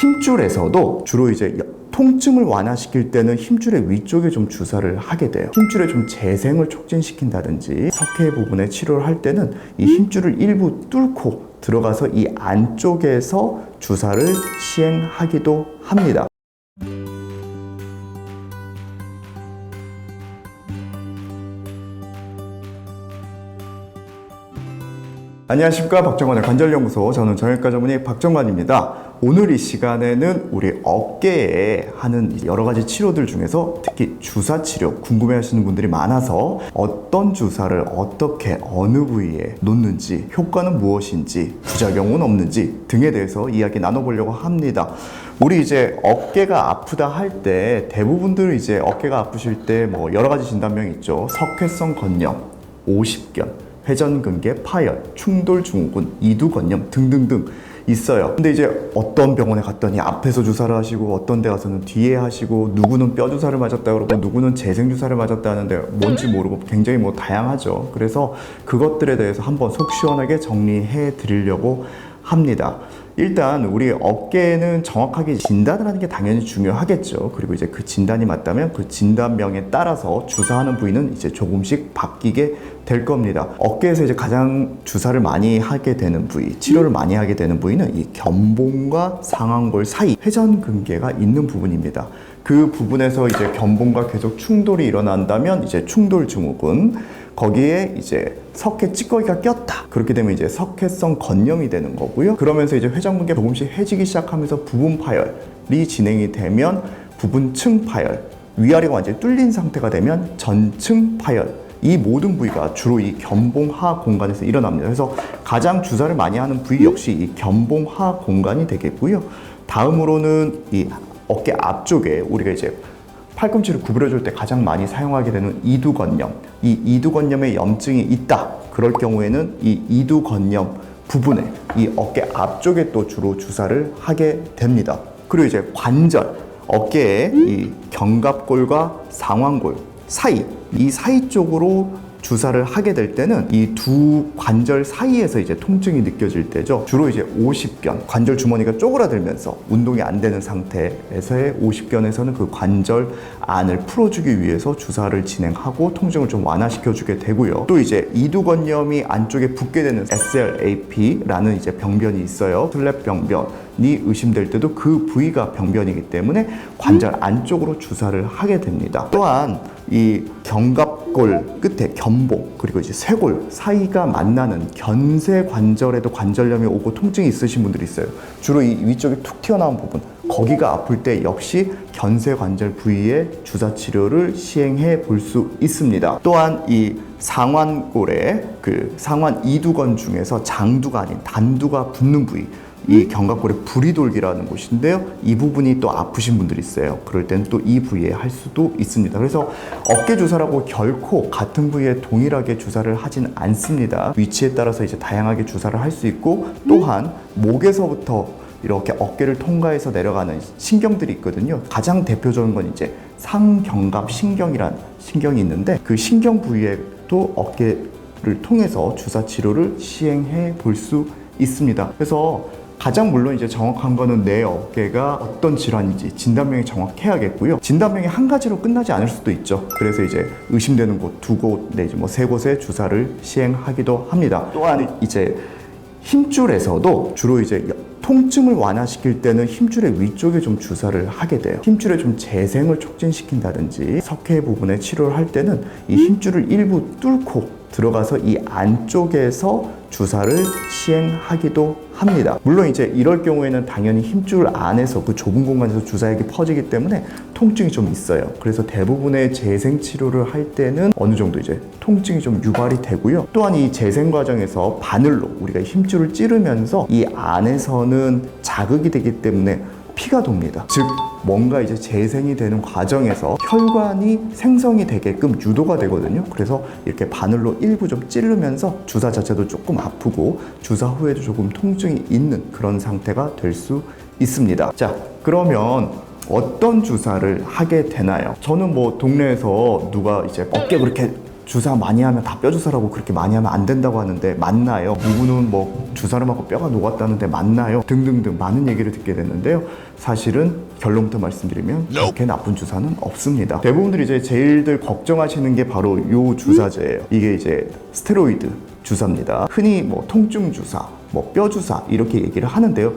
힘줄에서도 주로 이제 여- 통증을 완화시킬 때는 힘줄의 위쪽에 좀 주사를 하게 돼요. 힘줄의 좀 재생을 촉진시킨다든지 석회 부분에 치료를 할 때는 이 힘줄을 일부 뚫고 들어가서 이 안쪽에서 주사를 시행하기도 합니다. 안녕하십니까. 박정관의 관절연구소. 저는 정형외과 전문의 박정관입니다. 오늘 이 시간에는 우리 어깨에 하는 여러 가지 치료들 중에서 특히 주사 치료 궁금해 하시는 분들이 많아서 어떤 주사를 어떻게 어느 부위에 놓는지 효과는 무엇인지 부작용은 없는지 등에 대해서 이야기 나눠보려고 합니다. 우리 이제 어깨가 아프다 할 때 대부분들 이제 어깨가 아프실 때 뭐 여러 가지 진단명이 있죠. 석회성 건염 오십견 회전근개 파열, 충돌 증후군, 이두건염 등등등 있어요. 근데 이제 어떤 병원에 갔더니 앞에서 주사를 하시고 어떤 데 가서는 뒤에 하시고 누구는 뼈 주사를 맞았다 그러고 누구는 재생 주사를 맞았다 하는데 뭔지 모르고 굉장히 뭐 다양하죠. 그래서 그것들에 대해서 한번 속 시원하게 정리해 드리려고 합니다. 일단 우리 어깨는 정확하게 진단을 하는 게 당연히 중요하겠죠. 그리고 이제 그 진단이 맞다면 그 진단명에 따라서 주사하는 부위는 이제 조금씩 바뀌게 될 겁니다. 어깨에서 이제 가장 주사를 많이 하게 되는 부위, 치료를 많이 하게 되는 부위는 이 견봉과 상완골 사이 회전근개가 있는 부분입니다. 그 부분에서 이제 견봉과 계속 충돌이 일어난다면 이제 충돌 증후군, 거기에 이제 석회 찌꺼기가 꼈다. 그렇게 되면 이제 석회성 건염이 되는 거고요. 그러면서 이제 회전근개 조금씩 해지기 시작하면서 부분 파열이 진행이 되면 부분층 파열, 위아래가 완전히 뚫린 상태가 되면 전층 파열. 이 모든 부위가 주로 이 견봉하 공간에서 일어납니다. 그래서 가장 주사를 많이 하는 부위 역시 이 견봉하 공간이 되겠고요. 다음으로는 이 어깨 앞쪽에 우리가 이제 팔꿈치를 구부려줄 때 가장 많이 사용하게 되는 이두건염. 이 이두건염에 염증이 있다. 그럴 경우에는 이 이두건염 부분에 이 어깨 앞쪽에 또 주로 주사를 하게 됩니다. 그리고 이제 관절, 어깨의 이 견갑골과 상완골 사이, 이 사이 쪽으로 주사를 하게 될 때는 이 두 관절 사이에서 이제 통증이 느껴질 때죠. 주로 이제 오십견, 관절 주머니가 쪼그라들면서 운동이 안 되는 상태에서의 오십견에서는 그 관절 안을 풀어주기 위해서 주사를 진행하고 통증을 좀 완화시켜주게 되고요. 또 이제 이두건염이 안쪽에 붙게 되는 SLAP라는 이제 병변이 있어요. 슬랩 병변이 의심될 때도 그 부위가 병변이기 때문에 관절 안쪽으로 주사를 하게 됩니다. 또한 이 견갑골 끝에 견봉 그리고 이제 쇄골 사이가 만나는 견쇄 관절에도 관절염이 오고 통증이 있으신 분들이 있어요. 주로 이 위쪽에 툭 튀어나온 부분 거기가 아플 때 역시 견쇄 관절 부위에 주사 치료를 시행해 볼 수 있습니다. 또한 이 상완골에 그 상완 이두건 중에서 장두가 아닌 단두가 붙는 부위 이 견갑골에 불이 돌기라는 곳인데요. 이 부분이 또 아프신 분들이 있어요. 그럴 때는 또 이 부위에 할 수도 있습니다. 그래서 어깨 주사라고 결코 같은 부위에 동일하게 주사를 하진 않습니다. 위치에 따라서 이제 다양하게 주사를 할 수 있고 또한 목에서부터 이렇게 어깨를 통과해서 내려가는 신경들이 있거든요. 가장 대표적인 건 이제 상견갑 신경이란 신경이 있는데 그 신경 부위에도 어깨를 통해서 주사 치료를 시행해 볼 수 있습니다. 그래서 가장 물론 이제 정확한 거는 내 어깨가 어떤 질환인지 진단명이 정확해야겠고요. 진단명이 한 가지로 끝나지 않을 수도 있죠. 그래서 이제 의심되는 곳 두 곳 내지 뭐 세 곳에 주사를 시행하기도 합니다. 또한 이제 힘줄에서도 주로 이제 여- 통증을 완화시킬 때는 힘줄의 위쪽에 좀 주사를 하게 돼요. 힘줄의 좀 재생을 촉진시킨다든지 석회 부분에 치료를 할 때는 이 힘줄을 일부 뚫고 들어가서 이 안쪽에서 주사를 시행하기도 합니다. 물론 이제 이럴 경우에는 당연히 힘줄 안에서 그 좁은 공간에서 주사액이 퍼지기 때문에 통증이 좀 있어요. 그래서 대부분의 재생 치료를 할 때는 어느 정도 이제 통증이 좀 유발이 되고요. 또한 이 재생 과정에서 바늘로 우리가 힘줄을 찌르면서 이 안에서는 자극이 되기 때문에 피가 돕니다. 즉 뭔가 이제 재생이 되는 과정에서 혈관이 생성이 되게끔 유도가 되거든요. 그래서 이렇게 바늘로 일부 좀 찌르면서 주사 자체도 조금 아프고 주사 후에도 조금 통증이 있는 그런 상태가 될 수 있습니다. 자, 그러면 어떤 주사를 하게 되나요? 저는 뭐 동네에서 누가 이제 어깨 그렇게 주사 많이 하면 다 뼈 주사라고 그렇게 많이 하면 안 된다고 하는데 맞나요? 누구는 뭐 주사를 맞고 뼈가 녹았다는데 맞나요? 등등등 많은 얘기를 듣게 됐는데요. 사실은 결론부터 말씀드리면 그렇게 나쁜 주사는 없습니다. 대부분들이 이제 제일들 걱정하시는 게 바로 요 주사제예요. 이게 이제 스테로이드 주사입니다. 흔히 뭐 통증 주사, 뭐 뼈 주사 이렇게 얘기를 하는데요.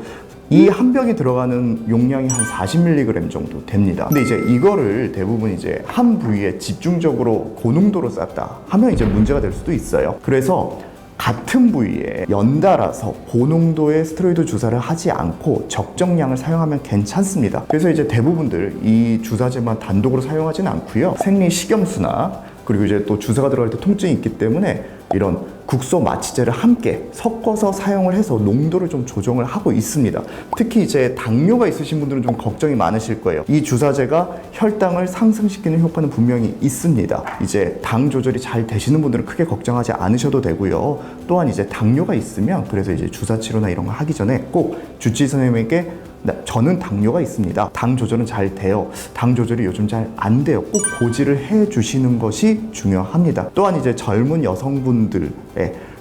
이 한 병에 들어가는 용량이 한 40mg 정도 됩니다. 근데 이제 이거를 대부분 이제 한 부위에 집중적으로 고농도로 쐈다 하면 이제 문제가 될 수도 있어요. 그래서 같은 부위에 연달아서 고농도의 스테로이드 주사를 하지 않고 적정량을 사용하면 괜찮습니다. 그래서 이제 대부분들 이 주사제만 단독으로 사용하지는 않고요. 생리 식염수나 그리고 이제 또 주사가 들어갈 때 통증이 있기 때문에 이런 국소 마취제를 함께 섞어서 사용을 해서 농도를 좀 조정을 하고 있습니다. 특히 이제 당뇨가 있으신 분들은 좀 걱정이 많으실 거예요. 이 주사제가 혈당을 상승시키는 효과는 분명히 있습니다. 이제 당 조절이 잘 되시는 분들은 크게 걱정하지 않으셔도 되고요. 또한 이제 당뇨가 있으면 그래서 이제 주사 치료나 이런 거 하기 전에 꼭 주治의 선생님에게 나- 저는 당뇨가 있습니다. 당 조절은 잘 돼요. 당 조절이 요즘 잘 안 돼요. 꼭 고지를 해 주시는 것이 중요합니다. 또한 이제 젊은 여성분들의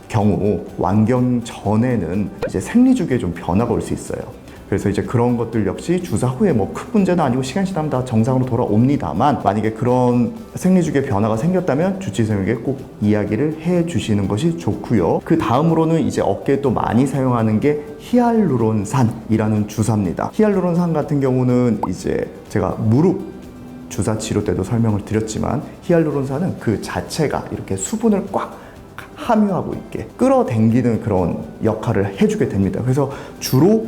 경우 완경 전에는 이제 생리주기에 좀 변화가 올 수 있어요. 그래서 이제 그런 것들 역시 주사 후에 뭐 큰 문제는 아니고 시간 지나면 다 정상으로 돌아옵니다만 만약에 그런 생리주기에 변화가 생겼다면 주치의선생님에게 꼭 이야기를 해 주시는 것이 좋고요. 그 다음으로는 이제 어깨에 또 많이 사용하는 게 히알루론산이라는 주사입니다. 히알루론산 같은 경우는 이제 제가 무릎 주사 치료 때도 설명을 드렸지만 히알루론산은 그 자체가 이렇게 수분을 꽉 함유하고 있게 끌어당기는 그런 역할을 해주게 됩니다. 그래서 주로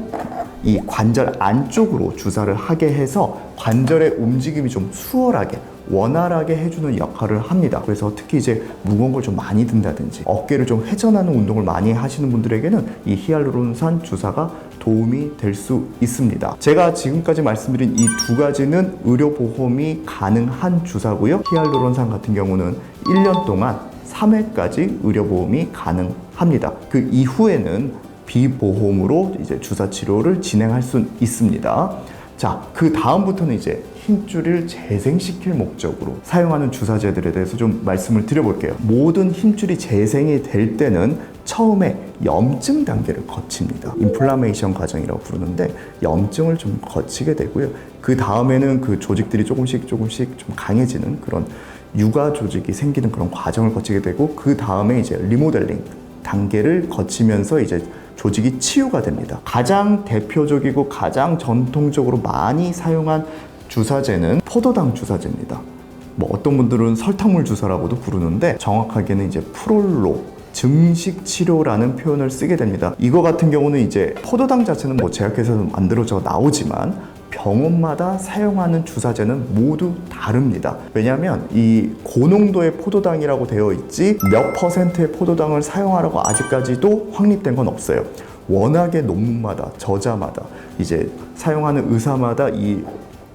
이 관절 안쪽으로 주사를 하게 해서 관절의 움직임이 좀 수월하게 원활하게 해주는 역할을 합니다. 그래서 특히 이제 무거운 걸 좀 많이 든다든지 어깨를 좀 회전하는 운동을 많이 하시는 분들에게는 이 히알루론산 주사가 도움이 될 수 있습니다. 제가 지금까지 말씀드린 이 두 가지는 의료보험이 가능한 주사고요. 히알루론산 같은 경우는 1년 동안 3회까지 의료보험이 가능합니다. 그 이후에는 비보험으로 이제 주사 치료를 진행할 수 있습니다. 자, 그 다음부터는 이제 힘줄을 재생시킬 목적으로 사용하는 주사제들에 대해서 좀 말씀을 드려볼게요. 모든 힘줄이 재생이 될 때는 처음에 염증 단계를 거칩니다. 인플라메이션 과정이라고 부르는데 염증을 좀 거치게 되고요. 그 다음에는 그 조직들이 조금씩 조금씩 좀 강해지는 그런 육아 조직이 생기는 그런 과정을 거치게 되고 그 다음에 이제 리모델링 단계를 거치면서 이제 조직이 치유가 됩니다. 가장 대표적이고 가장 전통적으로 많이 사용한 주사제는 포도당 주사제입니다. 뭐 어떤 분들은 설탕물 주사라고도 부르는데 정확하게는 이제 프롤로 증식 치료라는 표현을 쓰게 됩니다. 이거 같은 경우는 이제 포도당 자체는 뭐 제약회사에서 만들어져 나오지만 병원마다 사용하는 주사제는 모두 다릅니다. 왜냐하면 이 고농도의 포도당이라고 되어 있지 몇 퍼센트의 포도당을 사용하라고 아직까지도 확립된 건 없어요. 워낙에 논문마다 저자마다 이제 사용하는 의사마다 이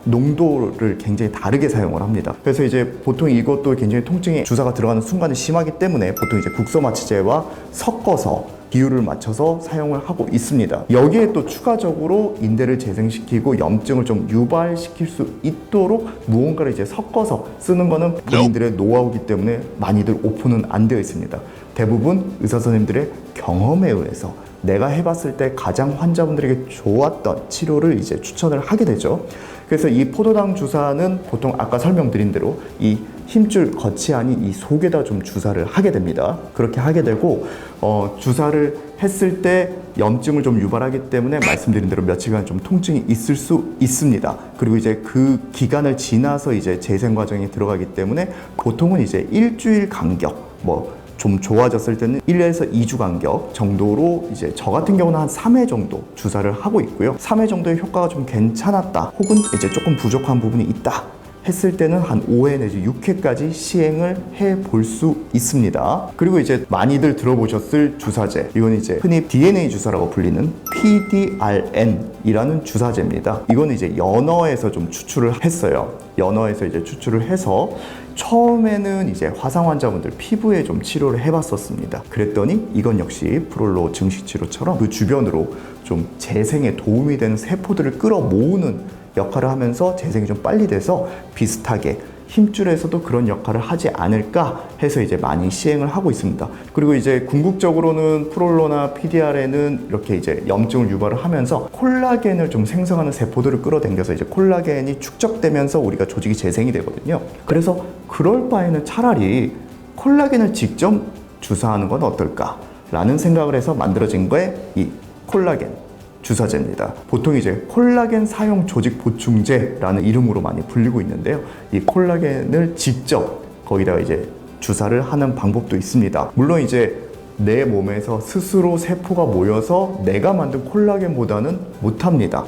농도를 굉장히 다르게 사용을 합니다. 그래서 이제 보통 이것도 굉장히 통증이 주사가 들어가는 순간이 심하기 때문에 보통 이제 국소 마취제와 섞어서 비율을 맞춰서 사용을 하고 있습니다. 여기에 또 추가적으로 인대를 재생시키고 염증을 좀 유발시킬 수 있도록 무언가를 이제 섞어서 쓰는 거는 본인들의 노하우기 때문에 많이들 오픈은 안 되어 있습니다. 대부분 의사 선생님들의 경험에 의해서 내가 해봤을 때 가장 환자분들에게 좋았던 치료를 이제 추천을 하게 되죠. 그래서 이 포도당 주사는 보통 아까 설명드린 대로 이 힘줄 겉이 아닌 이 속에다 좀 주사를 하게 됩니다. 그렇게 하게 되고 어, 주사를 했을 때 염증을 좀 유발하기 때문에 말씀드린 대로 며칠간 좀 통증이 있을 수 있습니다. 그리고 이제 그 기간을 지나서 이제 재생 과정에 들어가기 때문에 보통은 이제 일주일 간격 뭐 좀 좋아졌을 때는 1에서 2주 간격 정도로 이제 저 같은 경우는 한 3회 정도 주사를 하고 있고요. 3회 정도의 효과가 좀 괜찮았다. 혹은 이제 조금 부족한 부분이 있다. 했을 때는 한 5회 내지 6회까지 시행을 해 볼 수 있습니다. 그리고 이제 많이들 들어보셨을 주사제. 이건 이제 흔히 DNA 주사라고 불리는 PDRN이라는 주사제입니다. 이건 이제 연어에서 좀 추출을 했어요. 연어에서 이제 추출을 해서 처음에는 이제 화상 환자분들 피부에 좀 치료를 해봤었습니다. 그랬더니 이건 역시 프롤로 증식 치료처럼 그 주변으로 좀 재생에 도움이 되는 세포들을 끌어 모으는 역할을 하면서 재생이 좀 빨리 돼서 비슷하게 힘줄에서도 그런 역할을 하지 않을까 해서 이제 많이 시행을 하고 있습니다. 그리고 이제 궁극적으로는 프롤로나 PDR에는 이렇게 이제 염증을 유발을 하면서 콜라겐을 좀 생성하는 세포들을 끌어당겨서 이제 콜라겐이 축적되면서 우리가 조직이 재생이 되거든요. 그래서 그럴 바에는 차라리 콜라겐을 직접 주사하는 건 어떨까 라는 생각을 해서 만들어진 게이 콜라겐 주사제입니다. 보통 이제 콜라겐 사용 조직 보충제라는 이름으로 많이 불리고 있는데요. 이 콜라겐을 직접 거기다가 이제 주사를 하는 방법도 있습니다. 물론 이제 내 몸에서 스스로 세포가 모여서 내가 만든 콜라겐보다는 못합니다.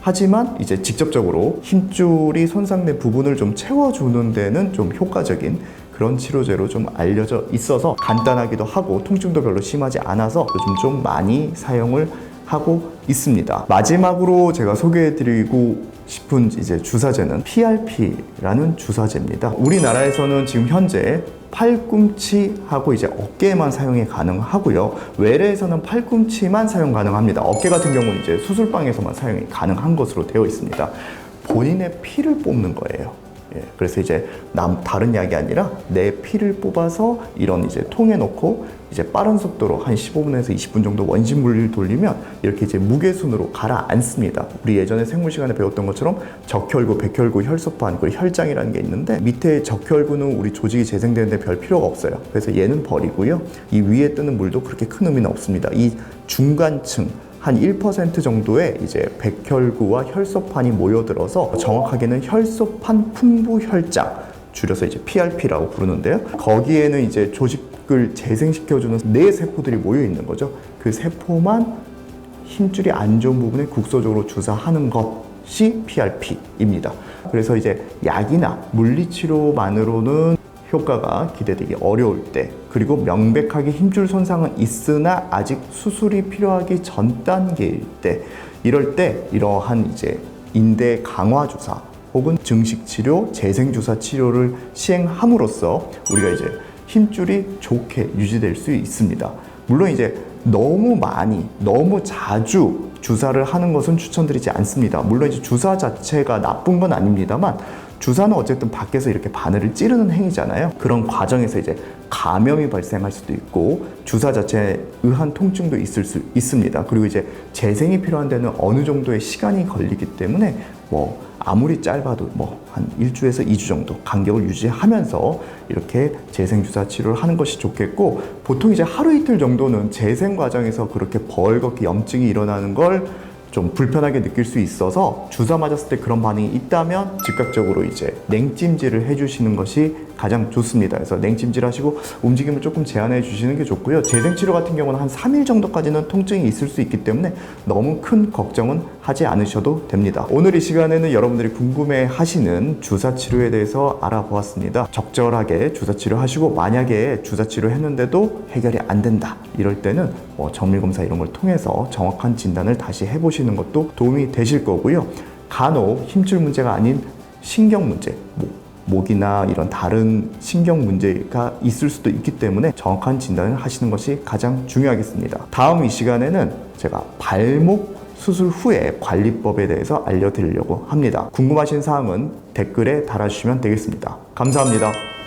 하지만 이제 직접적으로 힘줄이 손상된 부분을 좀 채워주는 데는 좀 효과적인 그런 치료제로 좀 알려져 있어서 간단하기도 하고 통증도 별로 심하지 않아서 요즘 좀 많이 사용을 하고 있습니다. 마지막으로 제가 소개해드리고 싶은 이제 주사제는 PRP라는 주사제입니다. 우리나라에서는 지금 현재 팔꿈치하고 이제 어깨에만 사용이 가능하고요. 외래에서는 팔꿈치만 사용 가능합니다. 어깨 같은 경우는 이제 수술방에서만 사용이 가능한 것으로 되어 있습니다. 본인의 피를 뽑는 거예요. 예, 그래서 이제 남 다른 약이 아니라 내 피를 뽑아서 이런 이제 통에 넣고 이제 빠른 속도로 한 15분에서 20분 정도 원심 물리를 돌리면 이렇게 이제 무게순으로 가라앉습니다. 우리 예전에 생물 시간에 배웠던 것처럼 적혈구, 백혈구, 혈소판 그리고 혈장이라는 게 있는데 밑에 적혈구는 우리 조직이 재생되는데 별 필요가 없어요. 그래서 얘는 버리고요. 이 위에 뜨는 물도 그렇게 큰 의미는 없습니다. 이 중간층 한 1% 정도의 이제 백혈구와 혈소판이 모여들어서 정확하게는 혈소판 풍부 혈장 줄여서 이제 PRP라고 부르는데요. 거기에는 이제 조직을 재생시켜주는 네 세포들이 모여 있는 거죠. 그 세포만 힘줄이 안 좋은 부분에 국소적으로 주사하는 것이 PRP입니다. 그래서 이제 약이나 물리치료만으로는 효과가 기대되기 어려울 때 그리고 명백하게 힘줄 손상은 있으나 아직 수술이 필요하기 전 단계일 때 이럴 때 이러한 이제 인대 강화 주사 혹은 증식 치료, 재생 주사 치료를 시행함으로써 우리가 이제 힘줄이 좋게 유지될 수 있습니다. 물론 이제 너무 많이, 너무 자주 주사를 하는 것은 추천드리지 않습니다. 물론 이제 주사 자체가 나쁜 건 아닙니다만 주사는 어쨌든 밖에서 이렇게 바늘을 찌르는 행위잖아요. 그런 과정에서 이제 감염이 발생할 수도 있고 주사 자체에 의한 통증도 있을 수 있습니다. 그리고 이제 재생이 필요한 데는 어느 정도의 시간이 걸리기 때문에 뭐 아무리 짧아도 뭐한 1주에서 2주 정도 간격을 유지하면서 이렇게 재생 주사 치료를 하는 것이 좋겠고 보통 이제 하루 이틀 정도는 재생 과정에서 그렇게 벌겋게 염증이 일어나는 걸 좀 불편하게 느낄 수 있어서 주사 맞았을 때 그런 반응이 있다면 즉각적으로 이제 냉찜질을 해주시는 것이 가장 좋습니다. 그래서 냉찜질 하시고 움직임을 조금 제한해 주시는 게 좋고요. 재생치료 같은 경우는 한 3일 정도까지는 통증이 있을 수 있기 때문에 너무 큰 걱정은 하지 않으셔도 됩니다. 오늘 이 시간에는 여러분들이 궁금해 하시는 주사 치료에 대해서 알아보았습니다. 적절하게 주사 치료 하시고 만약에 주사 치료 했는데도 해결이 안 된다. 이럴 때는 뭐 정밀 검사 이런 걸 통해서 정확한 진단을 다시 해 보시는 것도 도움이 되실 거고요. 간혹 힘줄 문제가 아닌 신경 문제, 뭐 목이나 이런 다른 신경 문제가 있을 수도 있기 때문에 정확한 진단을 하시는 것이 가장 중요하겠습니다. 다음 이 시간에는 제가 발목 수술 후에 관리법에 대해서 알려드리려고 합니다. 궁금하신 사항은 댓글에 달아주시면 되겠습니다. 감사합니다.